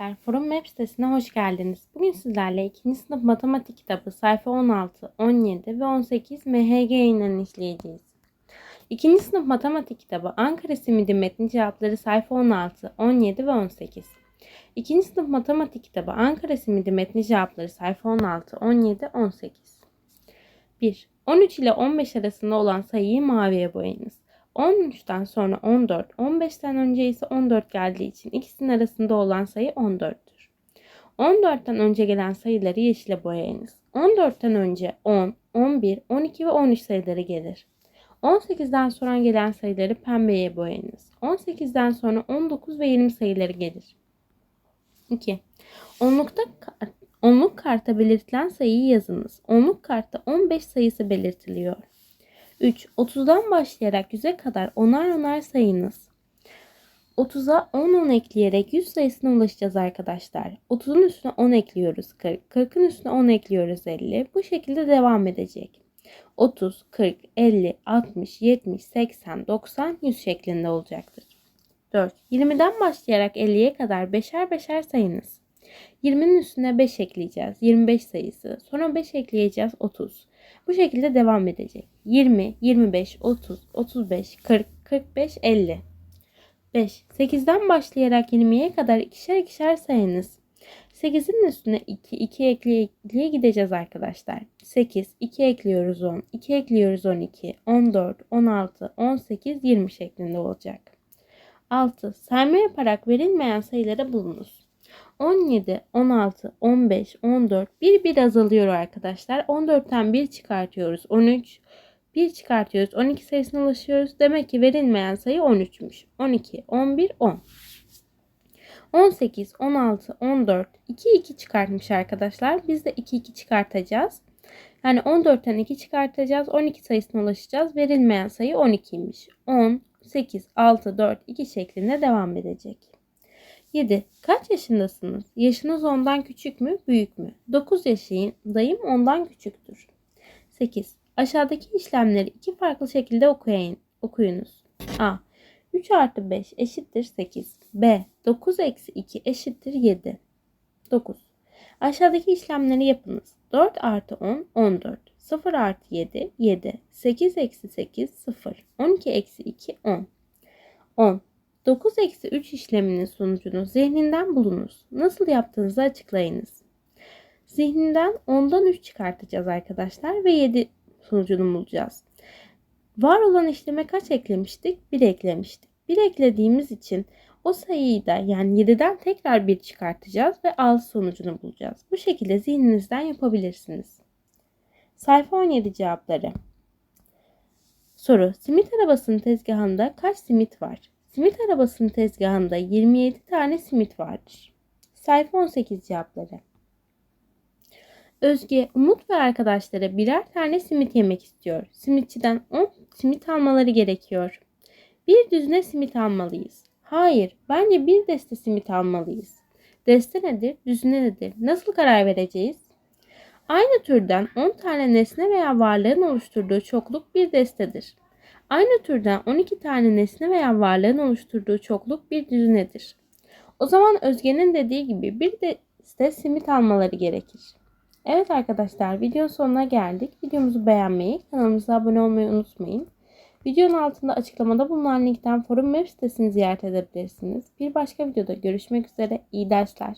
arkadaşlar, Forum Web sitesine hoş geldiniz. Bugün sizlerle 2. sınıf matematik kitabı sayfa 16, 17 ve 18 MHG yayınlarını işleyeceğiz. 2. sınıf matematik kitabı Ankara Simidi metni cevapları sayfa 16, 17 ve 18. 2. sınıf matematik kitabı Ankara Simidi metni cevapları sayfa 16, 17, 18. 1. 13 ile 15 arasında olan sayıyı maviye boyayınız. 13'ten sonra 14, 15'ten önce ise 14 geldiği için ikisinin arasında olan sayı 14'tür. 14'ten önce gelen sayıları yeşile boyayınız. 14'ten önce 10, 11, 12 ve 13 sayıları gelir. 18'den sonra gelen sayıları pembeye boyayınız. 18'den sonra 19 ve 20 sayıları gelir. 2. Onlukta onluk karta belirtilen sayıyı yazınız. Onluk kartta 15 sayısı belirtiliyor. 3. 30'dan başlayarak 100'e kadar onar onar sayınız. 30'a 10 10 ekleyerek 100 sayısına ulaşacağız arkadaşlar. 30'un üstüne 10 ekliyoruz 40. 40'ın üstüne 10 ekliyoruz 50. Bu şekilde devam edecek. 30, 40, 50, 60, 70, 80, 90, 100 şeklinde olacaktır. 4. 20'den başlayarak 50'ye kadar beşer beşer sayınız. 20'nin üstüne 5 ekleyeceğiz. 25 sayısı. Sonra 5 ekleyeceğiz 30. Bu şekilde devam edecek. 20, 25, 30, 35, 40, 45, 50. 5. 8'den başlayarak 20'ye kadar ikişer ikişer sayınız. 8'in üstüne 2, 2 ekleye gideceğiz arkadaşlar. 8, 2 ekliyoruz 10, 2 ekliyoruz 12, 14, 16, 18, 20 şeklinde olacak. 6. Sayma yaparak verilmeyen sayılara bulunuz. 17, 16, 15, 14 bir bir azalıyor arkadaşlar. 14'ten 1 çıkartıyoruz. 13, 1 çıkartıyoruz. 12 sayısına ulaşıyoruz. Demek ki verilmeyen sayı 13'müş. 12, 11, 10. 18, 16, 14, 2, 2 çıkartmış arkadaşlar. Biz de 2, 2 çıkartacağız. Yani 14'ten 2 çıkartacağız. 12 sayısına ulaşacağız. Verilmeyen sayı 12'ymiş. 10, 8, 6, 4, 2 şeklinde devam edecek. 7. Kaç yaşındasınız? Yaşınız ondan küçük mü, büyük mü? 9 yaşındayım, ondan küçüktür. 8. Aşağıdaki işlemleri iki farklı şekilde okuyun, okuyunuz. A. 3 artı 5 eşittir 8. B. 9 eksi 2 eşittir 7. 9. Aşağıdaki işlemleri yapınız. 4 artı 10, 14. 0 artı 7, 7. 8 eksi 8, 0. 12 eksi 2, 10. 10. 9 eksi 3 işleminin sonucunu zihninden bulunuz. Nasıl yaptığınızı açıklayınız. Zihninden 10'dan 3 çıkartacağız arkadaşlar ve 7 sonucunu bulacağız. Var olan işleme kaç eklemiştik? 1 eklemiştik. 1 eklediğimiz için o sayıyı da yani 7'den tekrar 1 çıkartacağız ve 6 sonucunu bulacağız. Bu şekilde zihninizden yapabilirsiniz. Sayfa 17 cevapları. Soru. Simit arabasının tezgahında kaç simit var? Simit arabasının tezgahında 27 tane simit vardır. Sayfa 18 cevapları. Özge, Umut ve arkadaşları birer tane simit yemek istiyor. Simitçiden 10 simit almaları gerekiyor. Bir düzine simit almalıyız. Hayır, bence bir deste simit almalıyız. Deste nedir, düzine nedir? Nasıl karar vereceğiz? Aynı türden 10 tane nesne veya varlığın oluşturduğu çokluk bir destedir. Aynı türden 12 tane nesne veya varlığın oluşturduğu çokluk bir düzinedir. O zaman Özge'nin dediği gibi bir deste simit almaları gerekir. Evet arkadaşlar videonun sonuna geldik. Videomuzu beğenmeyi, kanalımıza abone olmayı unutmayın. Videonun altında açıklamada bulunan linkten forum web sitesini ziyaret edebilirsiniz. Bir başka videoda görüşmek üzere. İyi dersler.